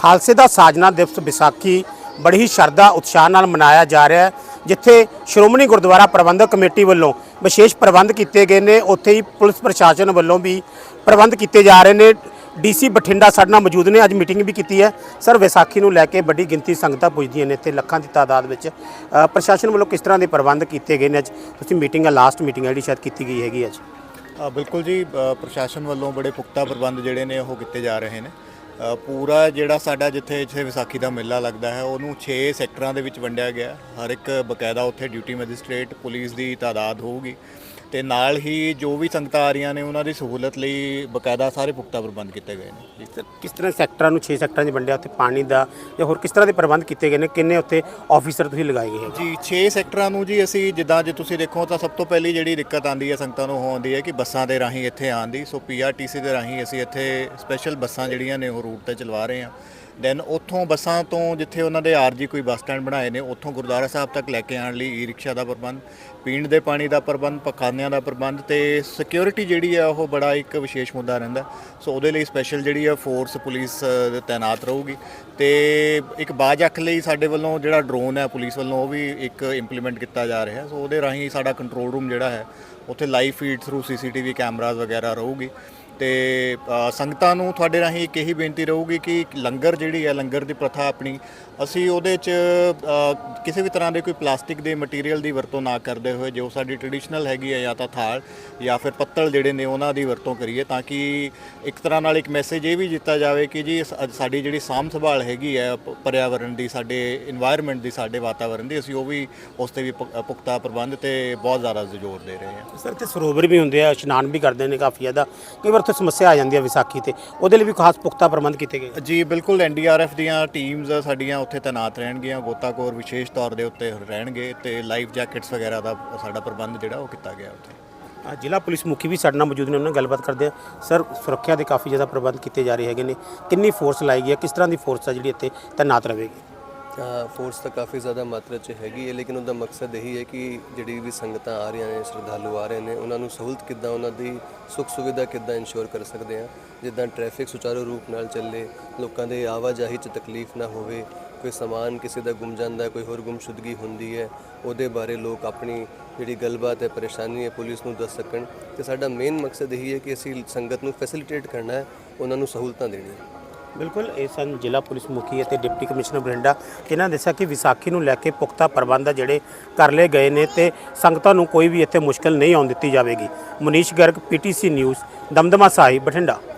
ਖਾਲਸੇ ਦਾ ਸਾਜਨਾ ਦਿਵਸ ਵਿਸਾਖੀ ਬੜੀ ਹੀ ਸ਼ਰਧਾ, ਉਤਸ਼ਾਹ ਨਾਲ ਮਨਾਇਆ ਜਾ ਰਿਹਾ ਹੈ, ਜਿੱਥੇ ਸ਼੍ਰੋਮਣੀ ਗੁਰਦੁਆਰਾ ਪ੍ਰਬੰਧਕ ਕਮੇਟੀ ਵੱਲੋਂ ਵਿਸ਼ੇਸ਼ ਪ੍ਰਬੰਧ ਕੀਤੇ ਗਏ ਨੇ, ਉੱਥੇ ਹੀ ਪੁਲਿਸ ਪ੍ਰਸ਼ਾਸਨ ਵੱਲੋਂ ਵੀ ਪ੍ਰਬੰਧ ਕੀਤੇ ਜਾ ਰਹੇ ਨੇ। ਡੀਸੀ ਬਠਿੰਡਾ ਸਾਡੇ ਨਾਲ ਮੌਜੂਦ ਨੇ, ਅੱਜ ਮੀਟਿੰਗ ਵੀ ਕੀਤੀ ਹੈ। ਸਰ, ਵਿਸਾਖੀ ਨੂੰ ਲੈ ਕੇ ਵੱਡੀ ਗਿਣਤੀ ਸੰਗਤਾਂ ਪੁੱਜਦੀਆਂ ਨੇ ਇੱਥੇ ਲੱਖਾਂ ਦੀ ਤਾਦਾਦ ਵਿੱਚ। ਪ੍ਰਸ਼ਾਸਨ ਵੱਲੋਂ ਕਿਸ ਤਰ੍ਹਾਂ ਦੇ ਪ੍ਰਬੰਧ ਕੀਤੇ ਗਏ ਨੇ ਅੱਜ? ਤੁਸੀਂ ਮੀਟਿੰਗ ਆ ਲਾਸਟ ਮੀਟਿੰਗ ਹੈ ਜਿਹੜੀ ਸ਼ਾਇਦ ਕੀਤੀ ਗਈ ਹੈਗੀ ਅੱਜ। ਬਿਲਕੁਲ ਜੀ ਪ੍ਰਸ਼ਾਸਨ ਵੱਲੋਂ ਬੜੇ ਪੁਖਤਾ ਪ੍ਰਬੰਧ ਜਿਹੜੇ ਨੇ ਉਹ ਕੀਤੇ ਜਾ ਰਹੇ ਨੇ। ਪੂਰਾ ਜਿਹੜਾ ਸਾਡਾ ਜਿੱਥੇ ਇੱਥੇ ਵਿਸਾਖੀ ਦਾ ਮੇਲਾ ਲੱਗਦਾ ਹੈ, ਉਹਨੂੰ 6 ਸੈਕਟਰਾਂ ਦੇ ਵਿੱਚ ਵੰਡਿਆ ਗਿਆ ਹਰ ਇੱਕ ਬਕਾਇਦਾ ਉੱਥੇ ਡਿਊਟੀ ਮੈਜਿਸਟ੍ਰੇਟ, ਪੁਲਿਸ ਦੀ ਤਾਦਾਦ ਹੋਊਗੀ। ਤੇ ਨਾਲ ਹੀ ਜੋ ਵੀ ਸੰਗਤਾਂ ਆ ਰਹੀਆਂ ਨੇ ਉਹਨਾਂ ਦੀ ਸਹੂਲਤ ਲਈ ਬਕਾਇਦਾ ਸਾਰੇ ਪੁਖਤਾ ਪ੍ਰਬੰਧ ਕੀਤੇ ਗਏ ਨੇ। ਸਰ ਕਿਸ ਤਰ੍ਹਾਂ ਸੈਕਟਰਾਂ ਨੂੰ 6 ਸੈਕਟਰਾਂ 'ਚ ਵੰਡਿਆ ਉੱਥੇ ਪਾਣੀ ਦਾ ਜਾਂ ਹੋਰ ਕਿਸ ਤਰ੍ਹਾਂ ਦੇ ਪ੍ਰਬੰਧ ਕੀਤੇ ਗਏ ਨੇ? ਕਿੰਨੇ ਉੱਥੇ ਆਫੀਸਰ ਤੁਸੀਂ ਲਗਾਏ ਗਏ ਜੀ 6 ਸੈਕਟਰਾਂ ਨੂੰ ਜੀ ਅਸੀਂ ਜਿੱਦਾਂ ਜੇ ਤੁਸੀਂ ਦੇਖੋ ਤਾਂ ਸਭ ਤੋਂ ਪਹਿਲੀ ਜਿਹੜੀ ਦਿੱਕਤ ਆਂਦੀ ਹੈ ਸੰਗਤਾਂ ਨੂੰ ਉਹ ਆਉਂਦੀ ਹੈ ਕਿ ਬੱਸਾਂ ਦੇ ਰਾਹੀਂ ਇੱਥੇ ਆਉਣ ਦੀ। ਸੋ ਪੀਆਰਟੀਸੀ ਦੇ ਰਾਹੀਂ ਅਸੀਂ ਇੱਥੇ ਸਪੈਸ਼ਲ ਬੱਸਾਂ ਜਿਹੜੀਆਂ ਨੇ ਉਹ ਰੂਟ ਤੇ ਚਲਵਾ ਰਹੇ ਹਾਂ। ਦੈਨ ਉੱਥੋਂ ਬੱਸਾਂ ਤੋਂ ਜਿੱਥੇ ਉਹਨਾਂ ਦੇ ਆਰਜੀ ਕੋਈ ਬੱਸ ਸਟੈਂਡ ਬਣਾਏ ਨੇ ਉੱਥੋਂ ਗੁਰਦੁਆਰਾ ਸਾਹਿਬ ਤੱਕ ਲੈ ਕੇ ਆਉਣ ਲਈ ਈ ਰਿਕਸ਼ਾ ਦਾ ਪ੍ਰਬੰਧ ਪੀਣ ਦੇ ਪਾਣੀ ਦਾ ਪ੍ਰਬੰਧ ਪਖਾਨਿਆਂ ਦਾ ਪ੍ਰਬੰਧ ਤੇ ਸਿਕਿਉਰਿਟੀ ਜਿਹੜੀ ਹੈ ਉਹ ਬੜਾ ਇੱਕ ਵਿਸ਼ੇਸ਼ ਮੁੱਦਾ ਰਹਿੰਦਾ। ਸੋ ਉਹਦੇ ਲਈ ਸਪੈਸ਼ਲ ਜਿਹੜੀ ਹੈ ਫੋਰਸ ਪੁਲਿਸ ਅ, ਤਾਇਨਾਤ ਰਹੂਗੀ ਤੇ ਇੱਕ ਬਾਜ ਅੱਖ ਲਈ ਸਾਡੇ ਵੱਲੋਂ ਜਿਹੜਾ ਡਰੋਨ ਹੈ ਪੁਲਿਸ ਵੱਲੋਂ ਉਹ ਵੀ ਇੱਕ ਇੰਪਲੀਮੈਂਟ ਕੀਤਾ ਜਾ ਰਿਹਾ। ਸੋ ਉਹਦੇ ਰਾਹੀਂ ਸਾਡਾ ਕੰਟਰੋਲ ਰੂਮ ਜਿਹੜਾ ਹੈ ਉੱਥੇ live feed through CCTV cameras ਵਗੈਰਾ ਰਹੂਗੀ। ਤੇ ਸੰਗਤਾਂ ਨੂੰ ਤੁਹਾਡੇ ਰਾਹੀਂ ਇੱਕ ਇਹੀ ਬੇਨਤੀ ਰਹੂਗੀ ਕਿ ਲੰਗਰ ਜਿਹੜੀ ਹੈ, ਲੰਗਰ ਦੀ ਪ੍ਰਥਾ ਆਪਣੀ, ਅਸੀਂ ਉਹਦੇ 'ਚ ਕਿਸੇ ਵੀ ਤਰ੍ਹਾਂ ਦੇ ਕੋਈ ਪਲਾਸਟਿਕ ਦੇ ਮਟੀਰੀਅਲ ਦੀ ਵਰਤੋਂ ਨਾ ਕਰਦੇ ਹੋਏ, ਜੋ ਸਾਡੀ ਟ੍ਰੈਡੀਸ਼ਨਲ ਹੈਗੀ ਹੈ, ਜਾਂ ਤਾਂ ਥਾਲ, ਜਾਂ ਫਿਰ ਪੱਤਲ ਜਿਹੜੇ ਨੇ, ਉਹਨਾਂ ਦੀ ਵਰਤੋਂ ਕਰੀਏ ਤਾਂ ਕਿ ਇੱਕ ਤਰ੍ਹਾਂ ਨਾਲ ਇੱਕ ਮੈਸੇਜ ਇਹ ਵੀ ਦਿੱਤਾ ਜਾਵੇ ਕਿ ਜੀ ਸਾਡੀ ਜਿਹੜੀ ਸਾਂਭ ਸੰਭਾਲ ਹੈਗੀ ਹੈ ਪਰਿਆਵਰਣ ਦੀ, ਸਾਡੇ এনवायरमेंट ਦੀ, ਸਾਡੇ ਵਾਤਾਵਰਣ ਦੀ, ਅਸੀਂ ਉਹ ਵੀ ਉਸ ਤੇ ਵੀ ਪੁਖਤਾ ਪ੍ਰਬੰਧ ਤੇ ਬਹੁਤ ਜ਼ਿਆਦਾ ਜ਼ੋਰ ਦੇ ਰਹੇ ਹਾਂ। ਸਰ ਤੇ ਸਰੋਵਰ ਵੀ ਹੁੰਦੇ ਆ, ਇਸ਼ਨਾਨ ਵੀ ਕਰਦੇ ਨੇ ਕਾਫੀ ਜ਼ਿਆਦਾ। ਕਈ ਵਾਰ ਉੱਥੇ ਸਮੱਸਿਆ ਆ ਜਾਂਦੀ ਹੈ ਵਿਸਾਖੀ ਤੇ। ਉਹਦੇ ਲਈ ਵੀ ਖਾਸ ਪੁਖਤਾ ਪ੍ਰਬੰਧ ਕੀਤੇ ਗਏ। ਜੀ ਬਿਲਕੁਲ ਐਨਡੀਆਰਐਫ ਦੀਆਂ ਟੀਮਸ ਸਾਡੀਆਂ ਉੱਥੇ ਤਾਇਨਾਤ ਰਹਿਣਗੀਆਂ। ਗੋਤਾਖੋਰ ਵਿਸ਼ੇਸ਼ ਤੌਰ ਦੇ ਉੱਤੇ ਰਹਿਣਗੇ ਤੇ ਲਾਈਫ ਜੈਕਟਸ ਵਗੈਰਾ ਦਾ ਸਾਡਾ ਪ੍ਰਬੰਧ ਜਿਹੜਾ ਉਹ ਕੀਤਾ ਗਿਆ ਉੱਥੇ। ਜ਼ਿਲ੍ਹਾ ਪੁਲਿਸ ਮੁਖੀ ਵੀ ਸਾਡੇ ਨਾਲ ਮੌਜੂਦ ਨੇ ਉਹਨਾਂ ਨਾਲ ਗੱਲਬਾਤ ਕਰਦੇ ਆ। ਸਰ ਸੁਰੱਖਿਆ ਦੇ ਕਾਫੀ ਜ਼ਿਆਦਾ ਪ੍ਰਬੰਧ ਕੀਤੇ ਜਾ ਰਹੇ ਹੈਗੇ ਨੇ। ਕਿੰਨੀ ਫੋਰਸ ਲਾਈ ਗਈ ਹੈ ਕਿਸ ਤਰ੍ਹਾਂ ਦੀ ਫੋਰਸ ਹੈ ਜਿਹੜੀ ਇੱਥੇ ਤਾਇਨਾਤ ਰਹੇਗੀ? ਫੋਰਸ ਤਾਂ ਕਾਫੀ ਜ਼ਿਆਦਾ ਮਾਤਰਾ 'ਚ ਹੈਗੀ ਹੈ, ਲੇਕਿਨ ਉਹਦਾ ਮਕਸਦ ਇਹੀ ਹੈ ਕਿ ਜਿਹੜੀ ਵੀ ਸੰਗਤਾਂ ਆ ਰਹੀਆਂ ਨੇ, ਸ਼ਰਧਾਲੂ ਆ ਰਹੇ ਨੇ, ਉਹਨਾਂ ਨੂੰ ਸਹੂਲਤ ਕਿੱਦਾਂ, ਉਹਨਾਂ ਦੀ ਸੁੱਖ ਸੁਵਿਧਾ ਕਿੱਦਾਂ ਇੰਸ਼ੋਰ ਕਰ ਸਕਦੇ ਆ? ਜਿੱਦਾਂ ਟ੍ਰੈਫਿਕ ਸੁਚਾਰੂ ਰੂਪ ਨਾਲ ਚੱਲੇ, ਲੋਕਾਂ ਦੇ ਆਵਾਜਾਈ 'ਚ ਤਕਲੀਫ ਨਾ ਹੋਵੇ, ਕੋਈ ਸਮਾਨ ਕਿਸੇ ਦਾ ਗੁੰਮ ਜਾਂਦਾ ਹੈ ਕੋਈ ਹੋਰ ਗੁੰਮਸ਼ੁਦਗੀ ਹੁੰਦੀ ਹੈ, ਉਹਦੇ ਬਾਰੇ ਲੋਕ ਆਪਣੀ ਜਿਹੜੀ ਗੱਲਬਾਤ ਹੈ, ਪਰੇਸ਼ਾਨੀ ਹੈ, ਪੁਲਿਸ ਨੂੰ ਦੱਸ ਸਕਣ। ਤੇ ਸਾਡਾ ਮੇਨ ਮਕਸਦ ਇਹੀ ਹੈ ਕਿ ਅਸੀਂ ਸੰਗਤ ਨੂੰ ਫੈਸਿਲਿਟੇਟ ਕਰਨਾ ਹੈ, ਉਹਨਾਂ ਨੂੰ ਸਹੂਲਤਾਂ ਦੇਣੀਆਂ। ਬਿਲਕੁਲ, ਇਹ ਸਨ ਜ਼ਿਲ੍ਹਾ ਪੁਲਿਸ ਮੁਖੀ ਅਤੇ ਡਿਪਟੀ ਕਮਿਸ਼ਨਰ ਬਰਿੰਡਾ ਇਹਨਾਂ ਨੇ ਦੱਸਿਆ ਕਿ ਵਿਸਾਖੀ ਨੂੰ ਲੈ ਕੇ ਪੁਖਤਾ ਪ੍ਰਬੰਧ ਜਿਹੜੇ ਕਰ ਲਏ ਗਏ ਨੇ ਤੇ ਸੰਗਤਾਂ ਨੂੰ ਕੋਈ ਵੀ ਇੱਥੇ ਮੁਸ਼ਕਲ ਨਹੀਂ ਆਉਣ ਦਿੱਤੀ ਜਾਵੇਗੀ। Manish Garg, PTC news, Damdama Sahib, Bathinda.